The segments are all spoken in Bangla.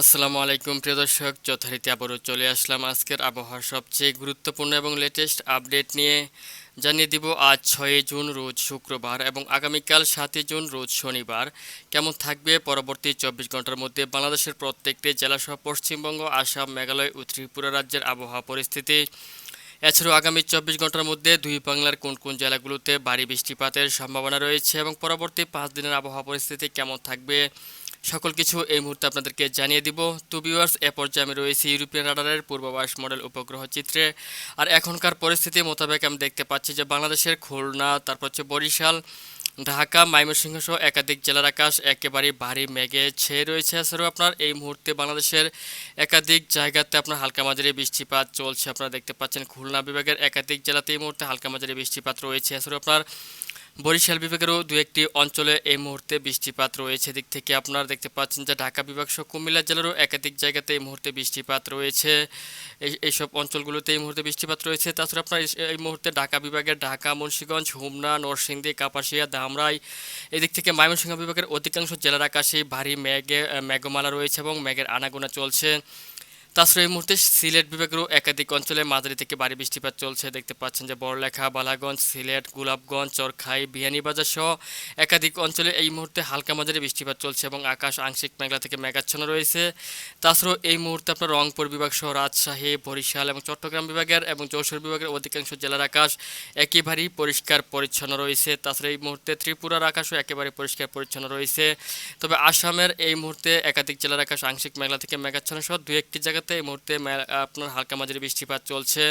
আসসালামু আলাইকুম, প্রিয় দর্শক। যথারীতি আবারও চলে আসলাম আজকের আবহাওয়ার সবচেয়ে গুরুত্বপূর্ণ এবং লেটেস্ট আপডেট নিয়ে। জানিয়ে দিব, আজ ছয়ই জুন, রোজ শুক্রবার এবং আগামীকাল সাতই জুন, রোজ শনিবার। কেমন থাকবে পরবর্তী চব্বিশ ঘণ্টার মধ্যে বাংলাদেশের প্রত্যেকটি জেলাসহ পশ্চিমবঙ্গ, আসাম, মেঘালয় ও ত্রিপুরা রাজ্যের আবহাওয়া পরিস্থিতি। এছাড়াও আগামী চব্বিশ ঘণ্টার মধ্যে দুই বাংলার কোন কোন জেলাগুলোতে ভারী বৃষ্টিপাতের সম্ভাবনা রয়েছে এবং পরবর্তী পাঁচ দিনের আবহাওয়া পরিস্থিতি কেমন থাকবে সকল কিছু এই মুহূর্তে আপনাদেরকে জানিয়ে দিব। টু ভিউয়ার্স এ পর্যায়ে আমি রয়েছি ইউরোপিয়ান রাডারের পূর্বাভাস মডেল উপগ্রহ চিত্রে। আর এখনকার পরিস্থিতি মোতাবেক আমি দেখতে পাচ্ছি যে বাংলাদেশের খুলনা, তারপর হচ্ছে বরিশাল, ঢাকা, ময়মনসিংহ সহ একাধিক জেলার আকাশ একেবারেই ভারী মেঘে ছেয়ে রয়েছে। এছাড়াও আপনার এই মুহূর্তে বাংলাদেশের একাধিক জায়গাতে আপনার হালকা মাঝারি বৃষ্টিপাত চলছে। আপনারা দেখতে পাচ্ছেন খুলনা বিভাগের একাধিক জেলাতে এই মুহূর্তে হালকা মাঝারি বৃষ্টিপাত রয়েছে। এছাড়াও আপনার বরিশাল বিভাগেরও দু একটি অঞ্চলে এই মুহূর্তে বৃষ্টিপাত রয়েছে। দিক থেকে আপনারা দেখতে পাচ্ছেন যে ঢাকা বিভাগ সহ কুমিল্লা জেলারও একাধিক জায়গাতে এই মুহূর্তে বৃষ্টিপাত রয়েছে। এই, এইসব অঞ্চলগুলোতে এই মুহূর্তে বৃষ্টিপাত রয়েছে। তাছাড়া আপনার এই- এই মুহূর্তে ঢাকা বিভাগের ঢাকা, মুন্সিগঞ্জ, হুমনা, নরসিংদী, কাপাসিয়া ধামরাই এদিক থেকে ময়মনসিংহ বিভাগের অধিকাংশ জেলার আকাশে ভারী মেঘে মেঘমালা রয়েছে এবং মেঘের আনাগোনা চলছে। তাছাড়া এই মুহূর্তে সিলেট বিভাগেরও একাধিক অঞ্চলে মাঝারি থেকে ভারী বৃষ্টিপাত চলছে। দেখতে পাচ্ছেন যে বড়লেখা, বালাগঞ্জ, সিলেট, গোলাপগঞ্জ, চরখাই বিয়ানীবাজার সহ একাধিক অঞ্চলে এই মুহূর্তে হালকা মাঝারি বৃষ্টিপাত চলছে এবং আকাশ আংশিক মেঘলা থেকে মেঘাচ্ছন্ন রয়েছে। তাছাড়াও এই মুহূর্তে আপনার রংপুর বিভাগ সহ রাজশাহী, বরিশাল এবং চট্টগ্রাম বিভাগের এবং যশোর বিভাগের অধিকাংশ জেলার আকাশ একেবারেই পরিষ্কার পরিচ্ছন্ন রয়েছে। তাছাড়া এই মুহূর্তে ত্রিপুরার আকাশও একেবারে পরিষ্কার পরিচ্ছন্ন রয়েছে। তবে আসামের এই মুহূর্তে একাধিক জেলার আকাশ আংশিক মেঘলা থেকে মেঘাচ্ছন্ন সহ দু একটি এই মুহূর্তে আপনার হালকা মাঝারি বৃষ্টিপাত চলছে।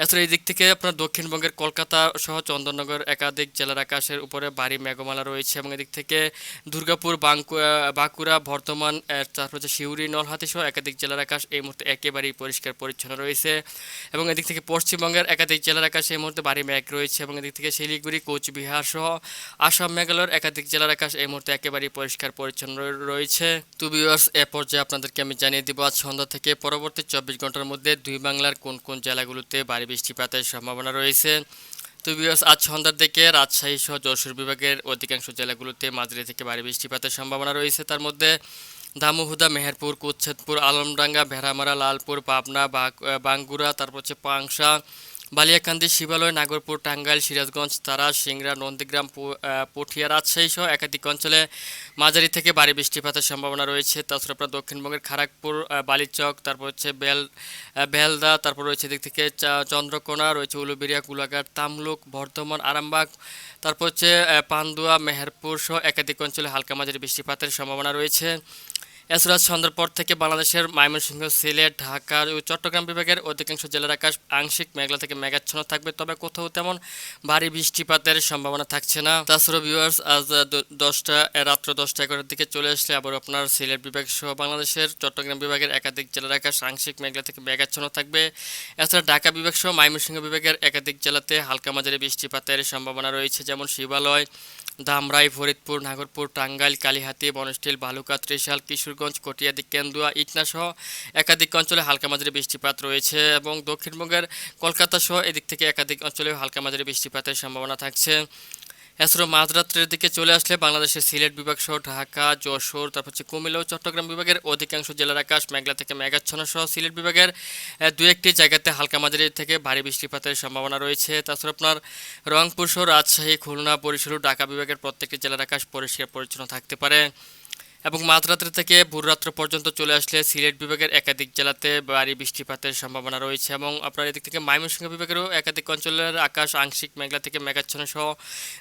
এছাড়া এই দিক থেকে আপনার দক্ষিণবঙ্গের কলকাতা সহ চন্দননগর একাধিক জেলার আকাশের উপরে ভারী মেঘমালা রয়েছে এবং এদিক থেকে দুর্গাপুর, বাঁকুড়া বর্ধমান তারপর হচ্ছে সিউড়ি, নলহাটি সহ একাধিক জেলার আকাশ এই মুহূর্তে একেবারেই পরিষ্কার পরিচ্ছন্ন রয়েছে এবং এদিক থেকে পশ্চিমবঙ্গের একাধিক জেলার আকাশে এই মুহূর্তে ভারী মেঘ রয়েছে এবং এদিক থেকে শিলিগুড়ি, কোচবিহার সহ আসাম, মেঘালয়ের একাধিক জেলার আকাশ এই মুহূর্তে একেবারেই পরিষ্কার পরিচ্ছন্ন রয়েছে। টু ভিউয়ার্স এ পর্যায়ে আপনাদেরকে আমি জানিয়ে দিব আজ সন্ধ্যা থেকে পরবর্তী চব্বিশ ঘণ্টার মধ্যে দুই বাংলার কোন কোন জেলাগুলোতে ভারী বৃষ্টিপাতের সম্ভাবনা রয়েছে। তো আজ সন্ধ্যার দিকে রাজশাহী সহ যশোর বিভাগের অধিকাংশ জেলাগুলোতে মাঝারি থেকে ভারী বৃষ্টিপাতের সম্ভাবনা রয়েছে। তার মধ্যে দামুহুদা মেহেরপুর, কুচ্ছেদপুর, আলমডাঙ্গা, ভেড়ামারা, লালপুর, পাবনা বাঙ্গুরা তারপর হচ্ছে পাংশা বালিয়াকান্দি শিবালয় নাগরপুর টাঙ্গাইল সিরাজগঞ্জ তারা সিংড়া নন্দীগ্রাম পুঠিয়া রাজশাহী সহ একাধিক অঞ্চলে মাঝারি থেকে ভারী বৃষ্টিপাতের সম্ভাবনা রয়েছে। তাছাড়া আপনার দক্ষিণবঙ্গের খড়গপুর আহ, বালিচক তারপর হচ্ছে বেল বেলদা তারপর রয়েছে দিক থেকে চন্দ্রকোনা রয়েছে উলুবেড়িয়া কুলাঘাট তামলুক বর্ধমান আরামবাগ তারপর হচ্ছে পান্দুয়া মেহেরপুর সহ একাধিক অঞ্চলে হালকা মাঝারি বৃষ্টিপাতের সম্ভাবনা রয়েছে। এছাড়া সন্ধ্যার পর থেকে বাংলাদেশের ময়মনসিংহ, সিলেট, ঢাকা ও চট্টগ্রাম বিভাগের অধিকাংশ জেলার আকাশ আংশিক মেঘলা থেকে মেঘাচ্ছন্ন থাকবে, তবে কোথাও তেমন ভারী বৃষ্টিপাতের সম্ভাবনা থাকছে না। তাছাড়া ভিউয়ার্স আজ দশটা রাত্র দশটা এগারোটার দিকে চলে আসলে আবার আপনার সিলেট বিভাগ সহ বাংলাদেশের চট্টগ্রাম বিভাগের একাধিক জেলার আকাশ আংশিক মেঘলা থেকে মেঘাচ্ছন্ন থাকবে। এছাড়া ঢাকা বিভাগ সহ ময়মনসিংহ বিভাগের একাধিক জেলাতে হালকা মাঝারি বৃষ্টিপাতের সম্ভাবনা রয়েছে, যেমন শিবালয় ধামরাই ফরিদপুর, নাগরপুর, টাঙ্গাইল, কালিহাতি বনস্টিল ভালুকা ত্রিশাল, কিশোরগঞ্জ কটিয়াদি, কেন্দুয়া, ইটনা সহ একাধিক অঞ্চলে হালকা মাঝারি বৃষ্টিপাত রয়েছে এবং দক্ষিণবঙ্গের কলকাতা সহ এদিক থেকে একাধিক অঞ্চলে হালকা মাঝারি বৃষ্টিপাতের সম্ভাবনা থাকছে। এছাড়াও মাঝরাত্রের দিকে চলে আসলে বাংলাদেশের সিলেট বিভাগ সহ ঢাকা, যশোর, তারপর হচ্ছে কুমিল্লা ও চট্টগ্রাম বিভাগের অধিকাংশ জেলার আকাশ মেঘলা থেকে মেঘাচ্ছন্ন সহ সিলেট বিভাগের দু একটি জায়গাতে হালকা মাঝারি থেকে ভারী বৃষ্টিপাতের সম্ভাবনা রয়েছে। তাছাড়া আপনার রংপুর সহ রাজশাহী, খুলনা, বরিশাল ঢাকা বিভাগের প্রত্যেকটি জেলার আকাশ পরিষ্কার পরিচ্ছন্ন থাকতে পারে। এবং মাঝরাত্রি থেকে ভোররাত্র পর্যন্ত চলে আসলে সিলেট বিভাগের একাধিক জেলাতে ভারী বৃষ্টিপাতের সম্ভাবনা রয়েছে এবং আপনার এদিক থেকে ময়মনসিংহ বিভাগেরও একাধিক অঞ্চলের আকাশ আংশিক মেঘলা থেকে মেঘাচ্ছন্ন সহ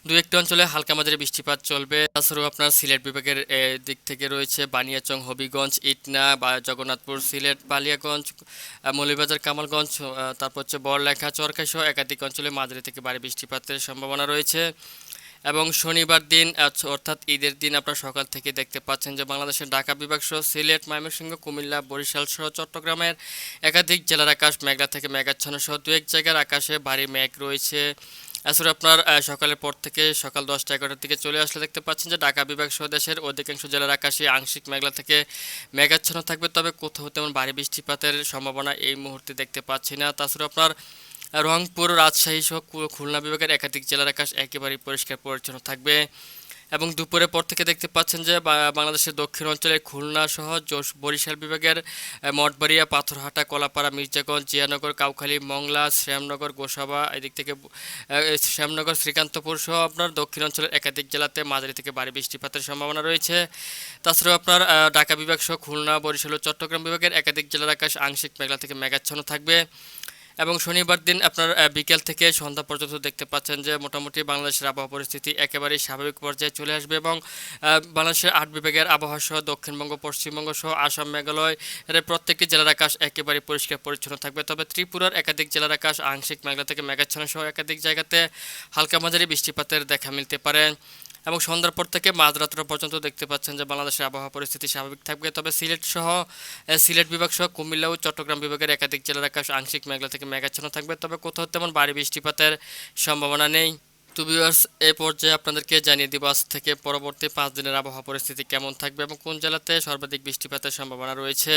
দু একটি অঞ্চলে হালকা মাঝারি বৃষ্টিপাত চলবে। তাছাড়াও আপনার সিলেট বিভাগের দিক থেকে রয়েছে বানিয়াচং হবিগঞ্জ ইটনা বা জগন্নাথপুর সিলেট বালিয়াগঞ্জ আহ, মৌলভীবাজার কামালগঞ্জ তারপর হচ্ছে বড়লেখা চরকাই সহ একাধিক অঞ্চলে মাঝারি থেকে ভারী বৃষ্টিপাতের সম্ভাবনা রয়েছে। এবং শনিবার দিন অর্থাৎ ঈদের দিন আপনারা সকাল থেকে দেখতে পাচ্ছেন যে বাংলাদেশের ঢাকা বিভাগ সহ সিলেট, ময়মনসিংহ, কুমিল্লা, বরিশাল সহ চট্টগ্রামের একাধিক জেলার আকাশ মেঘলা থেকে মেঘাচ্ছন্ন সহ দু এক জায়গার আকাশে ভারী মেঘ রয়েছে। এছাড়া আপনার সকালের পর থেকে সকাল দশটা এগারোটার দিকে চলে আসলে দেখতে পাচ্ছেন যে ঢাকা বিভাগ সহ দেশের অধিকাংশ জেলার আকাশে আংশিক মেঘলা থেকে মেঘাচ্ছন্ন থাকবে, তবে কোথাও তেমন ভারী বৃষ্টিপাতের সম্ভাবনা এই মুহূর্তে দেখতে পাচ্ছি না। তাছাড়া আপনার রংপুর রাজশাহী সহ খুলনা বিভাগের একাধিক জেলার আকাশ একেবারেই পরিষ্কার পরিচ্ছন্ন থাকবে। এবং দুপুরের পর থেকে দেখতে পাচ্ছেন যে বাংলাদেশের দক্ষিণ অঞ্চলে খুলনা সহ বরিশাল বিভাগের মঠবাড়িয়া, পাথরহাটা, কলাপাড়া, মির্জাগঞ্জ, জিয়ানগর, কাউখালী, মংলা, শ্যামনগর, গোসাবা, এদিক থেকে শ্যামনগর, শ্রীকান্তপুর সহ আপনার দক্ষিণ অঞ্চলের একাধিক জেলাতে মাঝারি থেকে ভারী বৃষ্টিপাতের সম্ভাবনা রয়েছে। তাছাড়াও আপনার ঢাকা বিভাগ সহ খুলনা, বরিশাল ও চট্টগ্রাম বিভাগের একাধিক জেলার আকাশ আংশিক মেঘলা থেকে মেঘাচ্ছন্ন থাকবে। এবং শনিবার দিন আপনার বিকেল থেকে সন্ধ্যা পর্যন্ত দেখতে পাচ্ছেন যে মোটামুটি বাংলাদেশের আবহাওয়া পরিস্থিতি একেবারেই স্বাভাবিক পর্যায়ে চলে আসবে এবং বাংলাদেশের আট বিভাগের আবহাওয়া সহ দক্ষিণবঙ্গ, পশ্চিমবঙ্গ সহ আসাম, মেঘালয় এর প্রত্যেকটি জেলার আকাশ একেবারে পরিষ্কার পরিচ্ছন্ন থাকবে। তবে ত্রিপুরার একাধিক জেলার আকাশ আংশিক মেঘলা থেকে মেঘাচ্ছন্ন সহ একাধিক জায়গাতে হালকা মাঝারি বৃষ্টিপাতের দেখা মিলতে পারে। এবং সন্ধ্যার পর থেকে মাঝরাত্র পর্যন্ত দেখতে পাচ্ছেন যে বাংলাদেশের আবহাওয়া পরিস্থিতি স্বাভাবিক থাকবে। তবে সিলেট সহ সিলেট বিভাগ সহ, কুমিল্লা ও চট্টগ্রাম বিভাগের একাধিক জেলার আকাশ আংশিক মেঘলা থেকে মেঘাচ্ছন্ন থাকবে। তবে কোথাও তেমন ভারী বৃষ্টিপাতের সম্ভাবনা নেই। টু ভিউয়ার্স এই পর্যায়ে আপনাদেরকে জানিয়ে দিব আজ থেকে পরবর্তী পাঁচ দিনের আবহাওয়া পরিস্থিতি কেমন থাকবে এবং কোন জেলাতে সর্বাধিক বৃষ্টিপাতের সম্ভাবনা রয়েছে।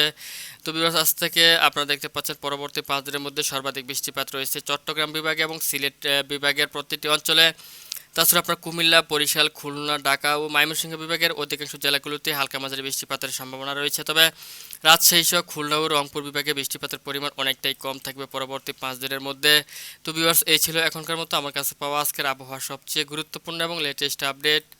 তো ভিউয়ার্স আজ থেকে আপনারা দেখতে পাচ্ছেন পরবর্তী পাঁচ দিনের মধ্যে সর্বাধিক বৃষ্টিপাত রয়েছে চট্টগ্রাম বিভাগে এবং সিলেট বিভাগের প্রতিটি অঞ্চলে। তাছাড়া আপনার কুমিল্লা, বরিশাল, খুলনা, ঢাকা ও ময়মনসিংহ বিভাগের অধিকাংশ জেলাগুলোতে হালকা মাঝারি বৃষ্টিপাতের সম্ভাবনা রয়েছে। তবে রাজশাহী সহ খুলনা ও রংপুর বিভাগে বৃষ্টিপাতের পরিমাণ অনেকটাই কম থাকবে পরবর্তী পাঁচ দিনের মধ্যে। তো বিভার্স এই ছিল এখনকার মতো। আমার কাছে পাওয়া আজকের আবহাওয়া সবচেয়ে গুরুত্বপূর্ণ এবং লেটেস্ট আপডেট